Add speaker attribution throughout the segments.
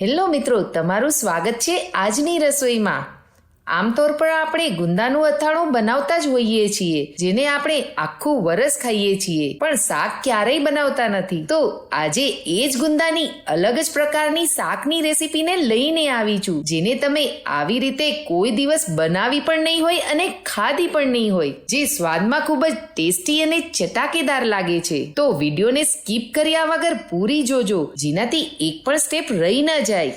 Speaker 1: Hello મિત્રો તમારું સ્વાગત છે આજની રસોઈમાં. આમતોર પર આપણે ગુંદાનું અથાણું બનાવતા જ હોઈએ છીએ, જેને આપણે આખું વરસ ખાઈએ છીએ. પણ શાક ક્યારેય બનાવતા નથી. તો આજે એ જ ગુંદાની અલગ જ પ્રકારની શાકની રેસીપીને લઈને આવી છું, જેને તમે આવી રીતે કોઈ દિવસ બનાવી પણ નહીં હોય અને ખાધી પણ નહીં હોય, જે સ્વાદમાં ખૂબ જ ટેસ્ટી અને ચટાકેદાર લાગે છે. તો વિડીયોને સ્કીપ કર્યા વગર પૂરી જોજો, જેનાથી એક પણ સ્ટેપ રહી ન જાય.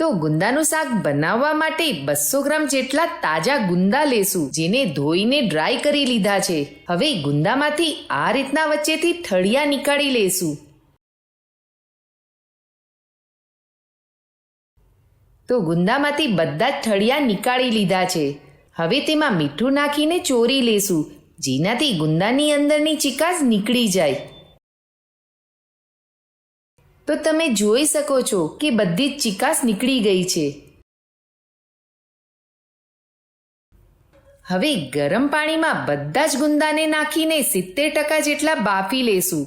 Speaker 1: તો ગુંદાનું શાક બનાવવા માટે બસો ગ્રામ જેટલા તાજા ગુંદા લેશું, જેને ધોઈને ડ્રાય કરી લીધા છે. હવે ગુંદામાંથી આ રીતના વચ્ચેથી થળિયા નીકાળી લેશું. તો ગુંદામાંથી બધા જ થળિયા નીકાળી લીધા છે. હવે તેમાં મીઠું નાખીને ચોરી લેશું, જેનાથી ગુંદાની અંદરની ચિકાસ નીકળી જાય. તો તમે જોઈ શકો છો કે બધી જ ચિકાસ નીકળી ગઈ છે. હવે ગરમ પાણીમાં બધા જ ગુંદાને નાખીને સિત્તેર ટકા જેટલા બાફી લેશું.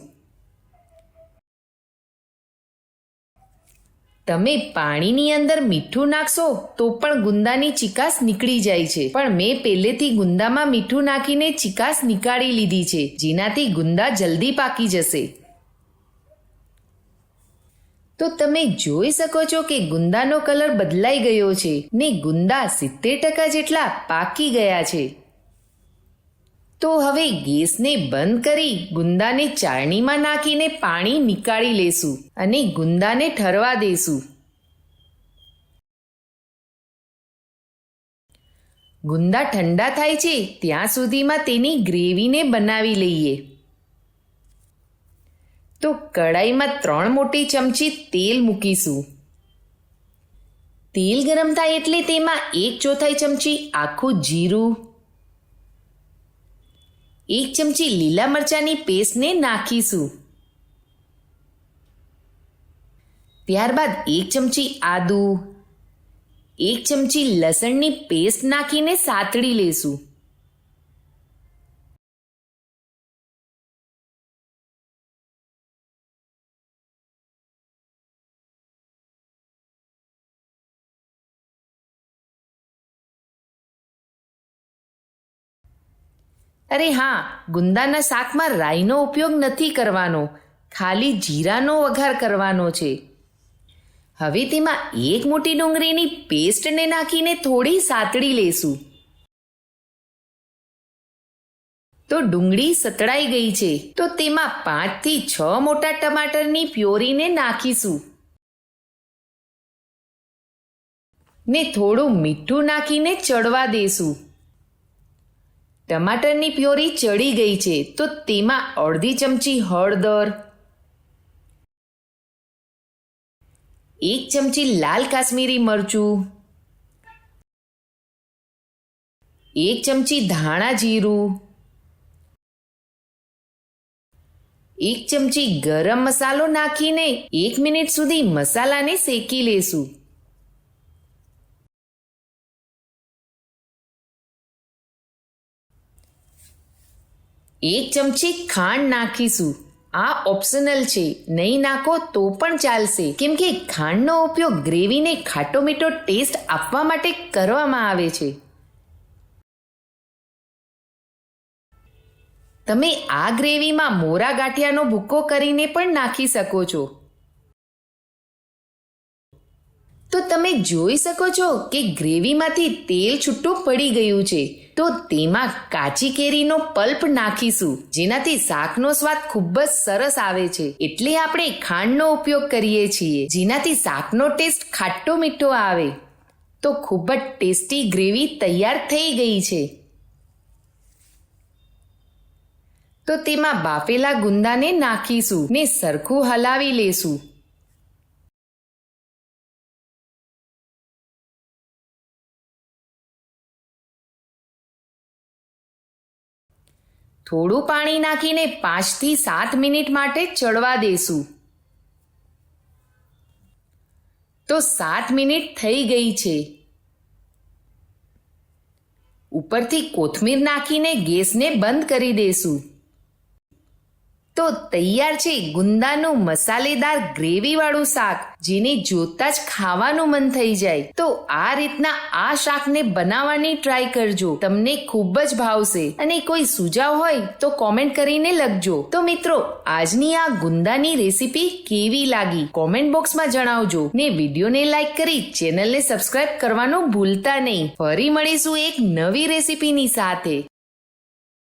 Speaker 1: તમે પાણીની અંદર મીઠું નાખશો તો પણ ગુંદાની ચિકાસ નીકળી જાય છે. પણ મેં પહેલેથી ગુંદામાં મીઠું નાખીને ચિકાસ નીકાળી લીધી છે. જેનાથી ગુંદા જલ્દી પાકી જશે. તો તમે જોઈ શકો છો કે ગુંદાનો કલર બદલાઈ ગયો છે ને ગુંદા સિત્તેર ટકા જેટલા પાકી ગયા છે. તો હવે ગેસને બંધ કરી ગુંદાને ચાળણીમાં નાખીને પાણી નીકાળી લેશું અને ગુંદાને ઠરવા દેશું. ગુંદા ઠંડા થાય છે, ત્યાં સુધીમાં તેની ગ્રેવીને બનાવી લઈએ. તો કડાઈમાં ત્રણ મોટી ચમચી તેલ મૂકીશું. તેલ ગરમ થાય એટલે તેમાં એક ચોથાઈ ચમચી આખું જીરું, એક ચમચી લીલા મરચાંની પેસ્ટને નાખીશું. ત્યારબાદ એક ચમચી આદુ, એક ચમચી લસણની પેસ્ટ નાખીને સાતળી લેશું. અરે હા, ગુંદાના શાકમાં રાઈનો ઉપયોગ નથી કરવાનો. ખાલી જીરાનો વઘાર કરવાનો છે. હવે તેમાં એક મોટી ડુંગળીની પેસ્ટને નાખીને થોડી સાતળી લેશું. તો ડુંગળી સતળાઈ ગઈ છે. તો તેમાં પાંચથી છ મોટા ટમાટરની પ્યોરીને નાખીશું. ને થોડું મીઠું નાખીને ચડવા દેશું. ટમાટરની પ્યોરી ચડી ગઈ છે, તો તેમાં અડધી ચમચી હળદર, એક ચમચી લાલ કાશ્મીરી મરચું, એક ચમચી ધાણા જીરું, એક ચમચી ગરમ મસાલો નાખીને એક મિનિટ સુધી મસાલાને શેકી લેશું. એક ચમચી ખાંડ નાખીશું. આ ઓપ્શનલ છે. નહીં નાખો તો પણ ચાલશે. કેમ કે ખાંડનો ઉપયોગ ગ્રેવીને ખાટો મીઠો ટેસ્ટ આપવા માટે કરવામાં આવે છે. તમે આ ગ્રેવીમાં મોરા ગાંઠિયાનો ભૂકો કરીને પણ નાખી શકો છો. તો તમે જોઈ શકો છો કે ગ્રેવીમાંથી તેલ છૂટું પડી ગયું છે. તો તેમાં કાચી કેરીનો પલ્પ નાખીશું. જેનાથી શાકનો સ્વાદ ખૂબ જ સરસ આવે છે. એટલે આપણે ખાંડનો ઉપયોગ કરીએ છીએ. જેનાથી શાકનો ટેસ્ટ ખાટો મીઠો આવે. તો ખૂબ જ ટેસ્ટી ગ્રેવી તૈયાર થઈ ગઈ છે. તો તેમાં બાફેલા ગુંદાને નાખીશું ને સરખું હલાવી લેશું. થોડું પાણી નાખીને પાંચથી સાત મિનિટ માટે ચડવા દેશું તો સાત મિનિટ થઈ ગઈ છે. ઉપરથી કોથમીર નાખીને ગેસને બંધ કરી દેશું તો તૈયાર છે ગુંદાનું મસાલેદાર ગ્રેવી વાળું શાક, જેને જોતા જ ખાવાનું મન થઈ જાય. તો આ રીતના આ શાકને બનાવવાની ટ્રાય કરજો. તમને ખૂબ જ ભાવશે. અને કોઈ સુઝાવ હોય તો કોમેન્ટ કરીને લખજો. તો મિત્રો, આજની આ ગુંદાની રેસીપી કેવી લાગી? કોમેન્ટ બોક્સમાં જણાવજો. ને વિડીયોને લાઈક કરી ચેનલને સબસ્ક્રાઇબ કરવાનું ભૂલતા નહીં. ફરી મળીશું એક નવી રેસીપીની સાથે.